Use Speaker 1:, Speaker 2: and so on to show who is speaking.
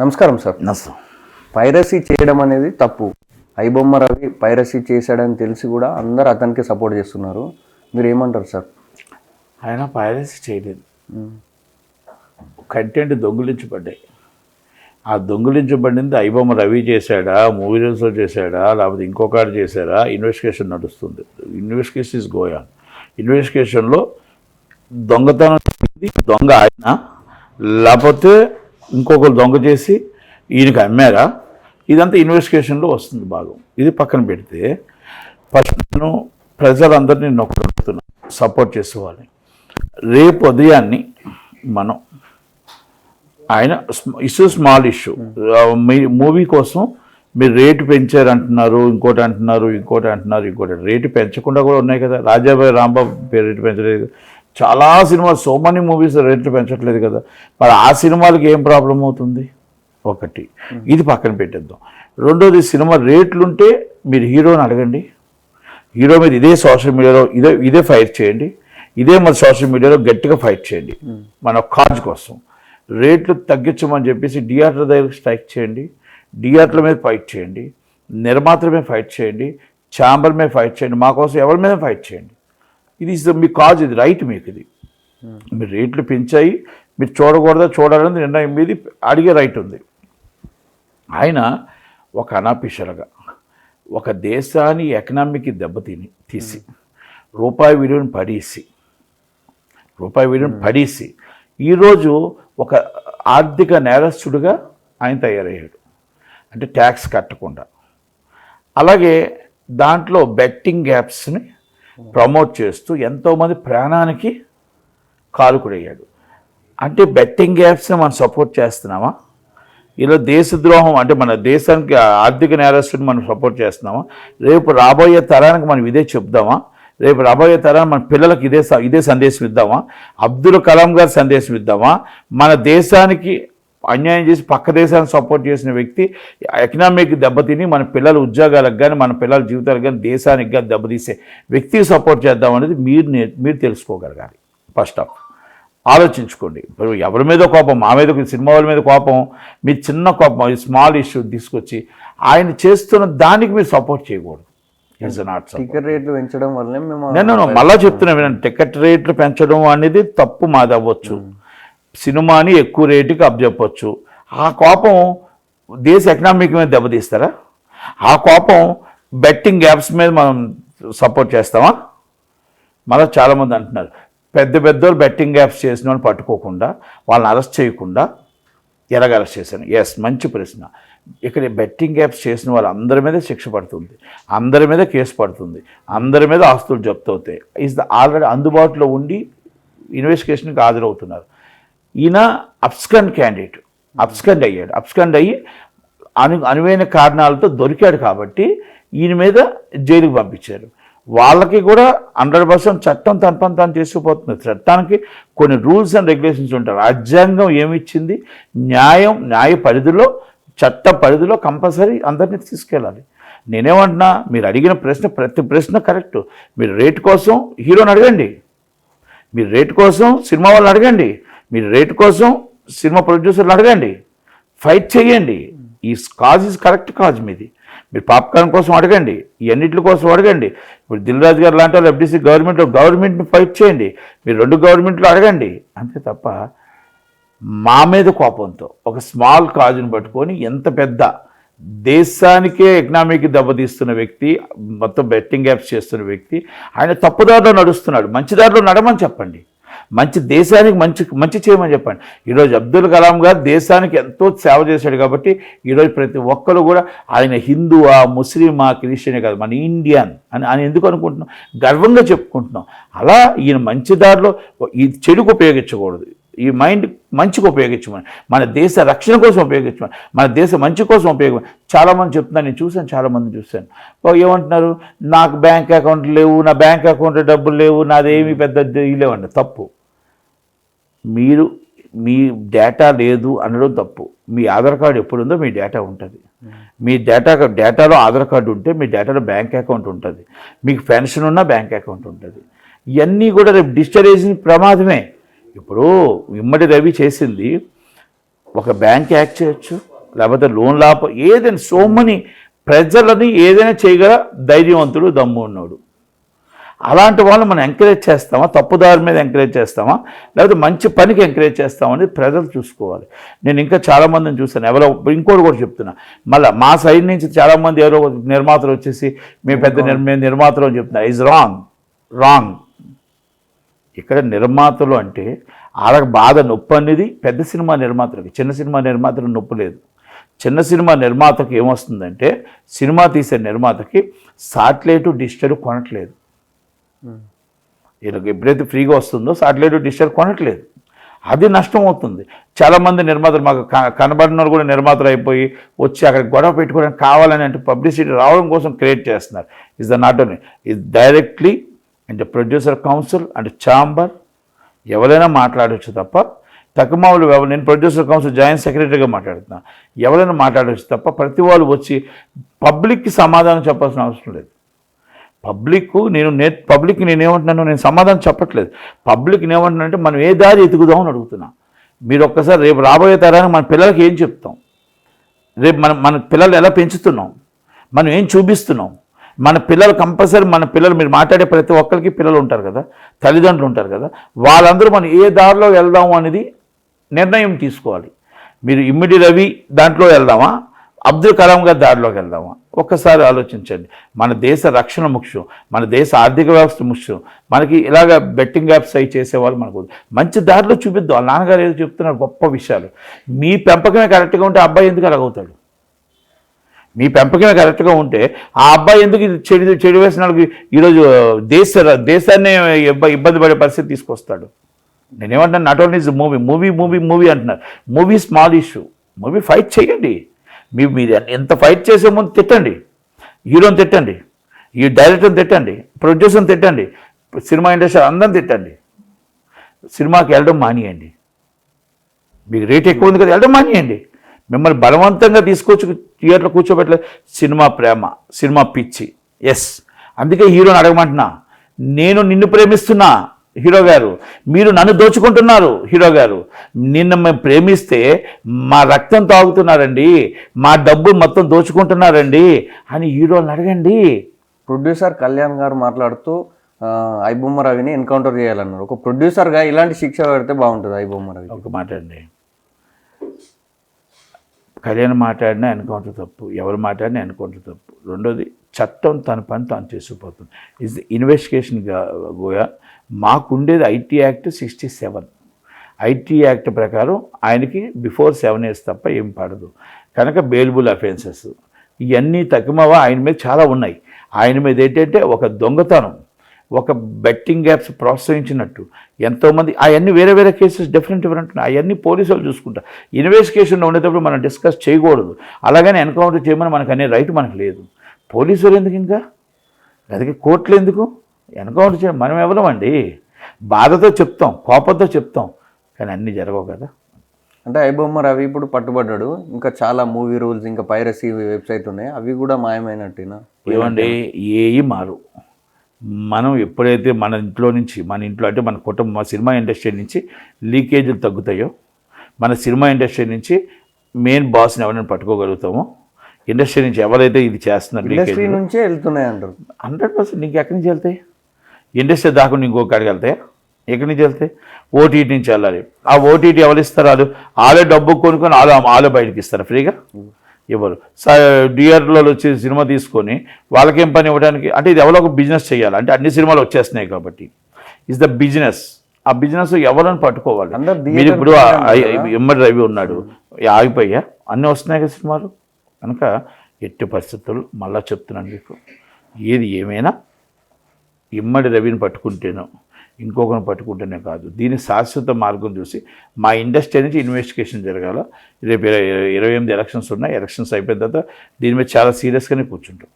Speaker 1: నమస్కారం సార్.
Speaker 2: నష్టం
Speaker 1: పైరసీ చేయడం అనేది తప్పు. ఐబొమ్మ రవి పైరసీ చేశాడని తెలిసి కూడా అందరు అతనికి సపోర్ట్ చేస్తున్నారు. మీరు ఏమంటారు సార్?
Speaker 2: ఆయన పైరసీ చేయలేదు. కంటెంట్ దొంగిలించబడ్డాయి. ఆ దొంగిలించబడింది ఐబొమ్మ రవి చేశాడా మూవీ రూల్స్లో చేశాడా లేకపోతే ఇంకొకటి చేశాడా ఇన్వెస్టిగేషన్ నడుస్తుంది. ఇన్వెస్టిగేషన్ ఇస్ గోయాన్ ఇన్వెస్టిగేషన్లో దొంగతనం దొంగ ఆయన. లేకపోతే ఇంకొకరు దొంగ చేసి ఈయనకి అమ్మారా? ఇదంతా ఇన్వెస్టిగేషన్లో వస్తుంది భాగం. ఇది పక్కన పెడితే ఫస్ట్ నేను ప్రజలందరినీ నొక్కడుతున్నాను సపోర్ట్ చేసేవాళ్ళని రేపు ఉదయాన్ని మనం ఆయన ఇష్యూ స్మాల్ ఇష్యూ. మీ మూవీ కోసం మీరు రేటు పెంచారు అంటున్నారు ఇంకోటి అంటున్నారు ఇంకోటి అంటున్నారు. ఇంకోటి రేటు పెంచకుండా కూడా ఉన్నాయి కదా. రాజాబాయి రాంబాబు పేరు రేటు పెంచలేదు. చాలా సినిమాలు సో మెనీ మూవీస్ రేట్లు పెంచట్లేదు కదా. మరి ఆ సినిమాలకి ఏం ప్రాబ్లం అవుతుంది? ఒకటి. ఇది పక్కన పెట్టేద్దాం. రెండోది సినిమా రేట్లుంటే మీరు హీరోని అడగండి. హీరో మీద ఇదే సోషల్ మీడియాలో ఇదే ఇదే ఫైట్ చేయండి. ఇదే మన సోషల్ మీడియాలో గట్టిగా ఫైట్ చేయండి. మన కాజ్ కోసం. రేట్లు తగ్గించమని చెప్పేసి థియేటర్ దగ్గర స్ట్రైక్ చేయండి. థియేటర్ల మీద ఫైట్ చేయండి. నిర్మాతల మీద ఫైట్ చేయండి. ఛాంబర్ మీద ఫైట్ చేయండి. మా కోసం ఎవరి మీద ఫైట్ చేయండి? ఇది the- మీ కాజ్ ఇది రైట్ మీకు ఇది. మీరు రేట్లు పెంచాయి మీరు చూడకూడదా చూడాలని నిర్ణయం మీది అడిగే రైట్ ఉంది. ఆయన ఒక అనాపిషలుగా ఒక దేశాన్ని ఎకనామిక్ దెబ్బతిని తీసి రూపాయి విలువను పడేసి రూపాయి విలువను పడేసి ఈరోజు ఒక ఆర్థిక నేరస్తుడిగా ఆయన తయారయ్యాడు. అంటే ట్యాక్స్ కట్టకుండా. అలాగే దాంట్లో బెట్టింగ్ యాప్స్ని ప్రమోట్ చేస్తూ ఎంతోమంది ప్రాణానికి కాలుకుడయ్యాడు అంటే బెట్టింగ్ యాప్స్ని మనం సపోర్ట్ చేస్తున్నామా? ఇలా దేశద్రోహం అంటే మన దేశానికి ఆర్థిక నేరస్తుని మనం సపోర్ట్ చేస్తున్నామా? రేపు రాబోయే తరానికి మనం ఇదే చెప్దామా? రేపు రాబోయే తరం మన పిల్లలకు ఇదే స- ఇదే సందేశం ఇద్దామా? అబ్దుల్ కలాం గారి సందేశం ఇద్దామా? మన దేశానికి అన్యాయం చేసి పక్క దేశాన్ని సపోర్ట్ చేసిన వ్యక్తి ఎకనామిక్ దెబ్బతిని మన పిల్లల ఉద్యోగాలకు కానీ మన పిల్లల జీవితాలకు కానీ దేశానికి కానీ దెబ్బతీసే వ్యక్తికి సపోర్ట్ చేద్దాం అనేది మీరు మీరు తెలుసుకోగలగాలి. ఫస్ట్ ఆఫ్ ఆలోచించుకోండి. ఇప్పుడు ఎవరి మీద కోపం? మా మీద సినిమా వాళ్ళ మీద కోపం మీ చిన్న కోపం ఈ స్మాల్ ఇష్యూ తీసుకొచ్చి ఆయన చేస్తున్న దానికి మీరు సపోర్ట్ చేయకూడదు.
Speaker 1: టికెట్ రేట్లు పెంచడం వల్లనే మేము
Speaker 2: నేను మళ్ళా చెప్తున్నా టికెట్ రేట్లు పెంచడం అనేది తప్పు మాది అవ్వచ్చు. సినిమాని ఎక్కువ రేటుకి అప్పచెప్పచ్చు ఆ కోపం దేశ ఎకనామిక్ మీద దెబ్బతీస్తారా? ఆ కోపం బెట్టింగ్ యాప్స్ మీద మనం సపోర్ట్ చేస్తామా? మళ్ళీ చాలామంది అంటున్నారు పెద్ద పెద్ద బెట్టింగ్ యాప్స్ చేసిన వాళ్ళు పట్టుకోకుండా వాళ్ళని అరెస్ట్ చేయకుండా ఎలాగ అరెస్ట్ చేశాను ఎస్ మంచి ప్రశ్న. ఇక్కడ బెట్టింగ్ యాప్స్ చేసిన వాళ్ళు అందరి మీద శిక్ష పడుతుంది అందరి మీద కేసు పడుతుంది అందరి మీద ఆస్తులు జప్తు అవుతాయి ఇస్ ద ఆల్రెడీ అందుబాటులో ఉండి ఇన్వెస్టిగేషన్కి హాజరవుతున్నారు. ఈయన అప్స్కండ్ క్యాండిడేట్. అప్స్కండ్ అయ్యాడు. అప్స్కండ్ అయ్యి అను అనువైన కారణాలతో దొరికాడు కాబట్టి ఈయన మీద జైలుకు పంపించారు. వాళ్ళకి కూడా హండ్రెడ్ పర్సెంట్ చట్టం తన పని తాను చేసుకుపోతుంది. చట్టానికి కొన్ని రూల్స్ అండ్ రెగ్యులేషన్స్ ఉంటాయి. రాజ్యాంగం ఏమిచ్చింది? న్యాయం న్యాయ పరిధిలో చట్ట పరిధిలో కంపల్సరీ అందరినీ తీసుకెళ్ళాలి. నేనేమంటున్నా మీరు అడిగిన ప్రశ్న ప్రతి ప్రశ్న కరెక్ట్. మీరు రేట్ కోసం హీరోని అడగండి. మీరు రేట్ కోసం సినిమా వాళ్ళని అడగండి. మీరు రేటు కోసం సినిమా ప్రొడ్యూసర్లు అడగండి. ఫైట్ చేయండి ఈ కాజ్ ఈజ్ కరెక్ట్ కాజ్ మీది. మీరు పాప్కార్న్ కోసం అడగండి. ఇవన్నిటి కోసం అడగండి. ఇప్పుడు దిల్రాజ్ గారు లాంటి వాళ్ళు ఎఫ్డీసీ గవర్నమెంట్ గవర్నమెంట్ని ఫైట్ చేయండి. మీరు రెండు గవర్నమెంట్లు అడగండి. అంతే తప్ప మా మీద కోపంతో ఒక స్మాల్ కాజుని పట్టుకొని ఎంత పెద్ద దేశానికే ఎకనామిక్ దెబ్బతీస్తున్న వ్యక్తి మొత్తం బెట్టింగ్ యాప్స్ చేస్తున్న వ్యక్తి ఆయన తప్పుదారిలో నడుస్తున్నాడు. మంచి దారిలో నడమని చెప్పండి. మంచి దేశానికి మంచి మంచి చేయమని చెప్పండి. ఈరోజు అబ్దుల్ కలాం గారు దేశానికి ఎంతో సేవ చేశాడు కాబట్టి ఈరోజు ప్రతి ఒక్కరు కూడా ఆయన హిందువా ముస్లిమా క్రిస్టియనే కాదు మన ఇండియన్ అని అని ఎందుకు అనుకుంటున్నాం? గర్వంగా చెప్పుకుంటున్నాం. అలా ఈయన మంచి దారిలో ఈ చెడుకు ఉపయోగించకూడదు. ఈ మైండ్ మంచిగా ఉపయోగించమని మన దేశ రక్షణ కోసం ఉపయోగించమని మన దేశ మంచి కోసం ఉపయోగం చాలామంది చెప్తున్నారు నేను చూశాను చాలామంది చూశాను. ఏమంటున్నారు? నాకు బ్యాంక్ అకౌంట్ లేవు నా బ్యాంక్ అకౌంట్లో డబ్బులు లేవు నాదేమీ పెద్ద లేవండి తప్పు. మీరు మీ డేటా లేదు అనడం తప్పు. మీ ఆధార్ కార్డు ఎప్పుడు ఉందో మీ డేటా ఉంటుంది. మీ డేటా డేటాలో ఆధార్ కార్డు ఉంటే మీ డేటాలో బ్యాంక్ అకౌంట్ ఉంటుంది. మీకు పెన్షన్ ఉన్న బ్యాంక్ అకౌంట్ ఉంటుంది. ఇవన్నీ కూడా రేపు డిజిటలైజేషన్ ప్రమాదమే. ఇప్పుడు ఇమ్మడి రవి చేసింది ఒక బ్యాంక్ యాక్ట్ చేయొచ్చు లేకపోతే లోన్ లాప ఏదైనా సో మనీ ప్రజలని ఏదైనా చేయగల ధైర్యవంతుడు దమ్ము ఉన్నాడు అలాంటి వాళ్ళని మనం ఎంకరేజ్ చేస్తామా? తప్పుదారి మీద ఎంకరేజ్ చేస్తామా? లేకపోతే మంచి పనికి ఎంకరేజ్ చేస్తామా అనేది ప్రజలు చూసుకోవాలి. నేను ఇంకా చాలామందిని చూస్తాను ఎవరో ఇంకోటి కూడా చెప్తున్నా. మళ్ళీ మా సైడ్ నుంచి చాలామంది ఎవరో నిర్మాతలు వచ్చేసి మేము పెద్ద నిర్మాతలు అని చెప్తున్నారు. ఈజ్ రాంగ్ రాంగ్ ఇక్కడ నిర్మాతలు అంటే వాళ్ళకి బాధ నొప్పి అనేది పెద్ద సినిమా నిర్మాతలకి చిన్న సినిమా నిర్మాతలకు నొప్పి లేదు. చిన్న సినిమా నిర్మాతకి ఏమొస్తుందంటే సినిమా తీసే నిర్మాతకి సాటిలైట్ డిజిటల్ కొనట్లేదు. వీళ్ళకి ఎప్పుడైతే ఫ్రీగా వస్తుందో సాటిలైట్ డిజిటల్ కొనట్లేదు. అది నష్టం అవుతుంది. చాలామంది నిర్మాతలు మాకు క- కనబడిన వాళ్ళు కూడా నిర్మాతలు అయిపోయి వచ్చి అక్కడ గొడవ పెట్టుకోవడానికి కావాలని అంటే పబ్లిసిటీ రావడం కోసం క్రియేట్ చేస్తున్నారు. Is the not only is directly and producer council and chamber ఎవరైనా మాట్లాడవచ్చు తప్ప తక్కువలు నేను ప్రొడ్యూసర్ కౌన్సిల్ జాయింట్ సెక్రటరీగా మాట్లాడుతున్నా. ఎవరైనా మాట్లాడవచ్చు తప్ప ప్రతి వాళ్ళు వచ్చి పబ్లిక్కి సమాధానం చెప్పాల్సిన అవసరం లేదు. పబ్లిక్ నేను నే పబ్లిక్ నేను ఏమంటున్నాను నేను సమాధానం చెప్పట్లేదు. పబ్లిక్ ఏమంటున్నానంటే మనం ఏ దారి ఎతుకుదామని అడుగుతున్నా. మీరు ఒక్కసారి రేపు రాబోయే తరానికి మన పిల్లలకి ఏం చెప్తాం? రేపు మనం మన పిల్లలు ఎలా పెంచుతున్నాం? మనం ఏం చూపిస్తున్నాం? మన పిల్లలు కంపల్సరీ మన పిల్లలు మీరు మాట్లాడే ప్రతి ఒక్కరికి పిల్లలు ఉంటారు కదా? తల్లిదండ్రులు ఉంటారు కదా? వాళ్ళందరూ మనం ఏ దారిలో వెళ్దాము అనేది నిర్ణయం తీసుకోవాలి. మీరు ఇమ్మిడి రవి దాంట్లో వెళ్దామా? అబ్దుల్ కలాం గారి దారిలోకి వెళ్దామా? ఒక్కసారి ఆలోచించండి. మన దేశ రక్షణ ముఖ్యం మన దేశ ఆర్థిక వ్యవస్థ ముఖ్యం మనకి ఇలాగ బెట్టింగ్ యాప్స్ అవి చేసేవాళ్ళు మనకు మంచి దారిలో చూపిద్దాం. వాళ్ళ నాన్నగారు ఏదో చెప్తున్నారు గొప్ప విషయాలు. మీ పెంపకమే కరెక్ట్గా ఉంటే అబ్బాయి ఎందుకు అలాగవుతాడు మీ పెంపకమే కరెక్ట్గా ఉంటే ఆ అబ్బాయి ఎందుకు ఇది చెడు చెడు వేసిన వాళ్ళకి ఈరోజు దేశ దేశాన్ని ఇబ్బంది పడే పరిస్థితి తీసుకొస్తాడు? నేనేమంటాను not only is movie movie movie movie అంటున్నారు. Movie small issue. Movie fight చేయండి. మీ మీరు ఎంత ఫైట్ చేసే ముందు తిట్టండి. హీరోని తిట్టండి. ఈ డైరెక్టర్ని తిట్టండి. ప్రొడ్యూసర్ని తిట్టండి. సినిమా ఇండస్ట్రీ అందరిని తిట్టండి. సినిమాకి వెళ్ళడం మానేయండి. మీకు రేట్ ఎక్కువ ఉంది కదా వెళ్ళడం మానేయండి. మిమ్మల్ని బలవంతంగా తీసుకొచ్చి థియేటర్లో కూర్చోబెట్టలేదు సినిమా ప్రేమ సినిమా పిచ్చి. ఎస్ అందుకే హీరోని అడగమంటున్నా. నేను నిన్ను ప్రేమిస్తున్నా. హీరో గారు మీరు నన్ను దోచుకుంటున్నారు హీరో గారు. నిన్ను మేము ప్రేమిస్తే మా రక్తం తాగుతున్నారండి మా డబ్బు మొత్తం దోచుకుంటున్నారండి అని హీరోని అడగండి.
Speaker 1: ప్రొడ్యూసర్ కళ్యాణ్ గారు మాట్లాడుతూ ఐబొమ్మ రవిని ఎన్కౌంటర్ చేయాలన్నారు. ఒక ప్రొడ్యూసర్గా ఇలాంటి శిక్ష పెడితే బాగుంటుంది ఐబొమ్మ రవి
Speaker 2: ఒక మాట అండి. కళ్యాణ్ మాట్లాడినా ఎన్కౌంటర్ తప్పు ఎవరు మాట్లాడినా ఎన్కౌంటర్ తప్పు. రెండోది చట్టం తన పని తాను చేసుకుపోతుంది. ఇస్ ఇన్వెస్టిగేషన్ గోయా? మాకుండేది IT act sixty seven. IT act ప్రకారం ఆయనకి బిఫోర్ సెవెన్ ఇయర్స్ తప్ప ఏం పడదు. కనుక బెయిల్బుల్ అఫెన్సెస్ ఇవన్నీ తక్కువ ఆయన మీద చాలా ఉన్నాయి. ఆయన మీద ఏంటంటే ఒక దొంగతనం ఒక బెట్టింగ్ యాప్స్ ప్రోత్సహించినట్టు ఎంతోమంది అవన్నీ వేరే వేరే కేసెస్ డిఫరెంట్ డిఫరెంట్ ఉన్నాయి. అవన్నీ పోలీసులు చూసుకుంటారు. ఇన్వెస్టిగేషన్లో ఉండేటప్పుడు మనం డిస్కస్ చేయకూడదు. అలాగని ఎన్కౌంటర్ చేయమని మనకు అనే రైట్ మనకు లేదు. పోలీసులు ఎందుకు ఇంకా? అందుకే కోర్టులు ఎందుకు? ఎన్కౌంటర్ చేయ మనం ఎవరమండి? బాధతో చెప్తాం కోపంతో చెప్తాం కానీ అన్నీ జరగవు కదా.
Speaker 1: అంటే ఐబొమ్మ రవి ఇప్పుడు పట్టుబడ్డాడు. ఇంకా చాలా మూవీ రూల్స్ ఇంకా పైరసీ వెబ్సైట్ ఉన్నాయి. అవి కూడా మాయమైనట్టేనా?
Speaker 2: ఏమండి ఏవి మారు మనం ఎప్పుడైతే మన ఇంట్లో నుంచి మన ఇంట్లో అంటే మన కుటుంబం మన సినిమా ఇండస్ట్రీ నుంచి లీకేజీలు తగ్గుతాయో మన సినిమా ఇండస్ట్రీ నుంచి మెయిన్ బాస్ని ఎవరైనా పట్టుకోగలుగుతామో ఇండస్ట్రీ నుంచి ఎవరైతే ఇది చేస్తున్నారు
Speaker 1: ఇండస్ట్రీ నుంచే వెళ్తున్నాయి అంటారు
Speaker 2: హండ్రెడ్ పర్సెంట్. నీకు ఎక్కడి నుంచి వెళ్తాయి? ఇండస్ట్రీ దాకా ఇంకో కాడికి వెళ్తాయా ఎక్కడి నుంచి వెళ్తాయి ఓటీటీ నుంచి వెళ్ళాలి. ఆ ఓటీటీ ఎవరు ఇస్తారు వాళ్ళు? వాళ్ళే డబ్బు కొనుక్కొని వాళ్ళు వాళ్ళే బయటకి ఇస్తారు. ఫ్రీగా? ఇవ్వరు. డిఆర్లో వచ్చి సినిమా తీసుకొని వాళ్ళకేం పని ఇవ్వడానికి? అంటే ఇది ఎవరో ఒక బిజినెస్ చేయాలి. అంటే అన్ని సినిమాలు వచ్చేస్తున్నాయి కాబట్టి. ఇస్ ద బిజినెస్ ఆ బిజినెస్ ఎవరైనా పట్టుకోవాలి? మీరు ఇప్పుడు. ఎమ్మడి రవి ఉన్నాడు. ఆగిపోయా? అన్నీ వస్తున్నాయి కదా సినిమాలు. కనుక ఎట్టి పరిస్థితులు మళ్ళా చెప్తున్నాను మీకు. ఏది ఏమైనా ఇమ్మడి రవిని పట్టుకుంటేనో ఇంకొకరిని పట్టుకుంటేనే కాదు. దీని శాశ్వత మార్గం చూసి మా ఇండస్ట్రీ నుంచి ఇన్వెస్టిగేషన్ జరగాల. రేపు ఇరవై ఇరవై ఎనిమిది ఎలక్షన్స్ ఉన్నాయి. ఎలక్షన్స్ అయిపోయిన తర్వాత దీని మీద చాలా సీరియస్గానే కూర్చుంటాం.